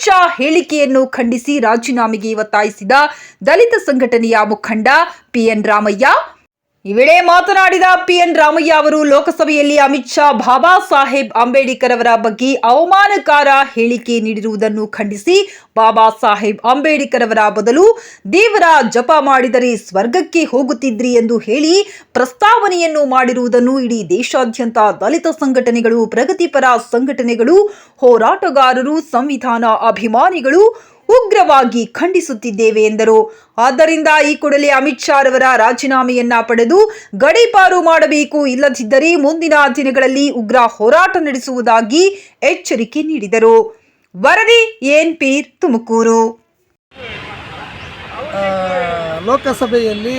ಅಮಿತ್ ಹೇಳಿಕೆಯನ್ನು ಖಂಡಿಸಿ ರಾಜೀನಾಮೆಗೆ ಒತ್ತಾಯಿಸಿದ ದಲಿತ ಸಂಘಟನೆಯ ಮುಖಂಡ ಪಿಎನ್ ರಾಮಯ್ಯ ಈ ವೇಳೆ ಮಾತನಾಡಿದ ಪಿಎನ್ ರಾಮಯ್ಯ ಅವರು ಲೋಕಸಭೆಯಲ್ಲಿ ಅಮಿತ್ ಶಾ, ಬಾಬಾ ಸಾಹೇಬ್ ಅಂಬೇಡ್ಕರ್ ಅವರ ಬಗ್ಗೆ ಅವಮಾನಕಾರ ಹೇಳಿಕೆ ನೀಡಿರುವುದನ್ನು ಖಂಡಿಸಿ ಬಾಬಾ ಸಾಹೇಬ್ ಅಂಬೇಡ್ಕರ್ ಅವರ ಬದಲು ದೇವರ ಜಪ ಮಾಡಿದರೆ ಸ್ವರ್ಗಕ್ಕೆ ಹೋಗುತ್ತಿದ್ರಿ ಎಂದು ಹೇಳಿ ಪ್ರಸ್ತಾವನೆಯನ್ನು ಮಾಡಿರುವುದನ್ನು ಇಡೀ ದೇಶಾದ್ಯಂತ ದಲಿತ ಸಂಘಟನೆಗಳು, ಪ್ರಗತಿಪರ ಸಂಘಟನೆಗಳು, ಹೋರಾಟಗಾರರು, ಸಂವಿಧಾನ ಅಭಿಮಾನಿಗಳು ಉಗ್ರವಾಗಿ ಖಂಡಿಸುತ್ತಿದ್ದೇವೆ ಎಂದರು. ಆದ್ದರಿಂದ ಈ ಕೂಡಲೇ ಅಮಿತ್ ಶಾ ರವರ ರಾಜೀನಾಮೆಯನ್ನ ಪಡೆದು ಗಡೀಪಾರು ಮಾಡಬೇಕು, ಇಲ್ಲದಿದ್ದರೆ ಮುಂದಿನ ದಿನಗಳಲ್ಲಿ ಉಗ್ರ ಹೋರಾಟ ನಡೆಸುವುದಾಗಿ ಎಚ್ಚರಿಕೆ ನೀಡಿದರು. ವರದಿ, ಏನ್ ಪೀರ್, ತುಮಕೂರು. ಲೋಕಸಭೆಯಲ್ಲಿ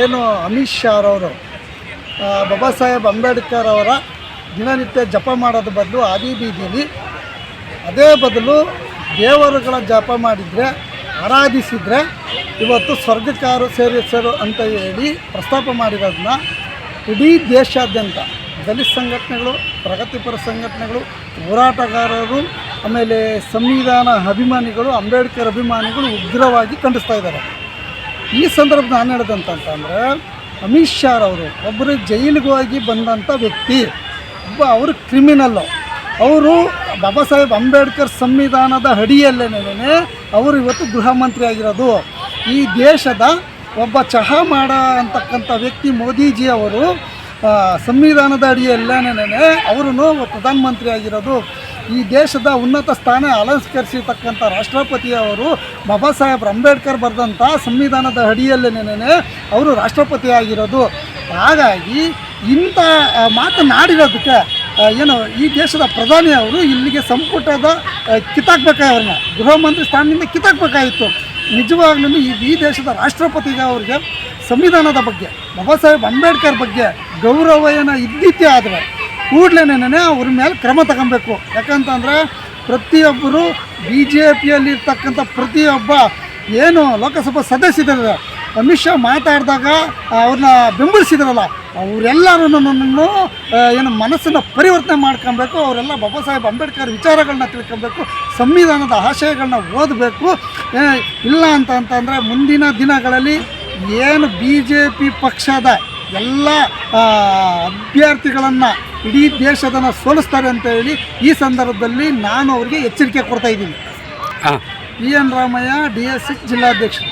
ಏನು ಅಮಿತ್ ಶಾರವರು ಬಾಬಾ ಸಾಹೇಬ್ ಅಂಬೇಡ್ಕರ್ ಅವರ ದಿನನಿತ್ಯ ಜಪ ಮಾಡೋದು ಬದಲು ಆದಿ ಬೀದಿಲಿ ಅದೇ ಬದಲು ದೇವರುಗಳ ಜಪ ಮಾಡಿದರೆ, ಆರಾಧಿಸಿದರೆ ಇವತ್ತು ಸ್ವರ್ಗಕಾರು ಸೇರಿಸರು ಅಂತ ಹೇಳಿ ಪ್ರಸ್ತಾಪ ಮಾಡಿರೋದನ್ನ ಇಡೀ ದೇಶಾದ್ಯಂತ ದಲಿತ ಸಂಘಟನೆಗಳು, ಪ್ರಗತಿಪರ ಸಂಘಟನೆಗಳು, ಹೋರಾಟಗಾರರು, ಆಮೇಲೆ ಸಂವಿಧಾನ ಅಭಿಮಾನಿಗಳು, ಅಂಬೇಡ್ಕರ್ ಅಭಿಮಾನಿಗಳು ಉಗ್ರವಾಗಿ ಖಂಡಿಸ್ತಾ ಇದ್ದಾರೆ. ಈ ಸಂದರ್ಭ ನಾನು ಹೇಳ್ದಂತಂತಂದರೆ ಅಮಿತ್ ಶಾರವರು ಒಬ್ಬರು ಜೈಲಿಗೆ ಹೋಗಿ ಬಂದಂಥ ವ್ಯಕ್ತಿ, ಒಬ್ಬ ಅವರು ಕ್ರಿಮಿನಲ್ಲು ಅವರು ಬಾಬಾ ಸಾಹೇಬ್ ಅಂಬೇಡ್ಕರ್ ಸಂವಿಧಾನದ ಅಡಿಯಲ್ಲೇನೇ ಅವರು ಇವತ್ತು ಗೃಹ ಮಂತ್ರಿ ಆಗಿರೋದು. ಈ ದೇಶದ ಒಬ್ಬ ಚಹಾ ಮಾಡ ಅಂತಕ್ಕಂಥ ವ್ಯಕ್ತಿ ಮೋದಿಜಿ ಅವರು ಸಂವಿಧಾನದ ಅಡಿಯಲ್ಲೇನೇ ಅವರು ಪ್ರಧಾನಮಂತ್ರಿ ಆಗಿರೋದು. ಈ ದೇಶದ ಉನ್ನತ ಸ್ಥಾನ ಅಲಂಕರಿಸಿರ್ತಕ್ಕಂಥ ರಾಷ್ಟ್ರಪತಿ ಅವರು ಬಾಬಾ ಸಾಹೇಬ್ ಅಂಬೇಡ್ಕರ್ ಬರೆದಂಥ ಸಂವಿಧಾನದ ಅಡಿಯಲ್ಲೇನೇ ಅವರು ರಾಷ್ಟ್ರಪತಿ ಆಗಿರೋದು. ಹಾಗಾಗಿ ಇಂಥ ಮಾತನಾಡಿರೋದಕ್ಕೆ ಏನು, ಈ ದೇಶದ ಪ್ರಧಾನಿ ಅವರು ಇಲ್ಲಿಗೆ ಸಂಪುಟದ ಕಿತ್ತಾಕ್ಬೇಕಾಗಿ ಗೃಹ ಮಂತ್ರಿ ಸ್ಥಾನದಿಂದ ಕಿತ್ತಾಕ್ಬೇಕಾಗಿತ್ತು. ನಿಜವಾಗ್ಲೂ ಈ ಈ ದೇಶದ ರಾಷ್ಟ್ರಪತಿಗೆ ಅವ್ರಿಗೆ ಸಂವಿಧಾನದ ಬಗ್ಗೆ, ಬಾಬಾ ಸಾಹೇಬ್ ಅಂಬೇಡ್ಕರ್ ಬಗ್ಗೆ ಗೌರವ ಏನೋ ಇದ್ದಿದ್ದೆ ಆದರೆ ಕೂಡಲೇನೆ ಅವ್ರ ಮೇಲೆ ಕ್ರಮ ತಗೊಬೇಕು. ಯಾಕಂತಂದರೆ ಪ್ರತಿಯೊಬ್ಬರು ಬಿ ಜೆ ಪಿಯಲ್ಲಿರ್ತಕ್ಕಂಥ ಪ್ರತಿಯೊಬ್ಬ ಏನು ಲೋಕಸಭಾ ಸದಸ್ಯರಿದ್ದಾರೆ ಅಮಿತ್ ಶಾ ಮಾತಾಡಿದಾಗ ಅವ್ರನ್ನ ಬೆಂಬಲಿಸಿದ್ರಲ್ಲ ಅವರೆಲ್ಲರೂ ಏನು ಮನಸ್ಸನ್ನು ಪರಿವರ್ತನೆ ಮಾಡ್ಕೊಬೇಕು ಅವರೆಲ್ಲ ಬಾಬಾ ಸಾಹೇಬ್ ಅಂಬೇಡ್ಕರ್ ವಿಚಾರಗಳನ್ನ ತಿಳ್ಕೊಬೇಕು ಸಂವಿಧಾನದ ಆಶಯಗಳನ್ನ ಓದಬೇಕು. ಇಲ್ಲ ಅಂತ ಅಂತಂದರೆ ಮುಂದಿನ ದಿನಗಳಲ್ಲಿ ಏನು ಬಿ ಜೆ ಪಿ ಪಕ್ಷದ ಎಲ್ಲ ಅಭ್ಯರ್ಥಿಗಳನ್ನು ಇಡೀ ದೇಶದನ್ನು ಸೋಲಿಸ್ತಾರೆ ಅಂತ ಹೇಳಿ ಈ ಸಂದರ್ಭದಲ್ಲಿ ನಾನು ಅವರಿಗೆ ಎಚ್ಚರಿಕೆ ಕೊಡ್ತಾ ಇದ್ದೀನಿ. ಹಾಂ. P N Ramaiah D S C ಜಿಲ್ಲಾಧ್ಯಕ್ಷರು.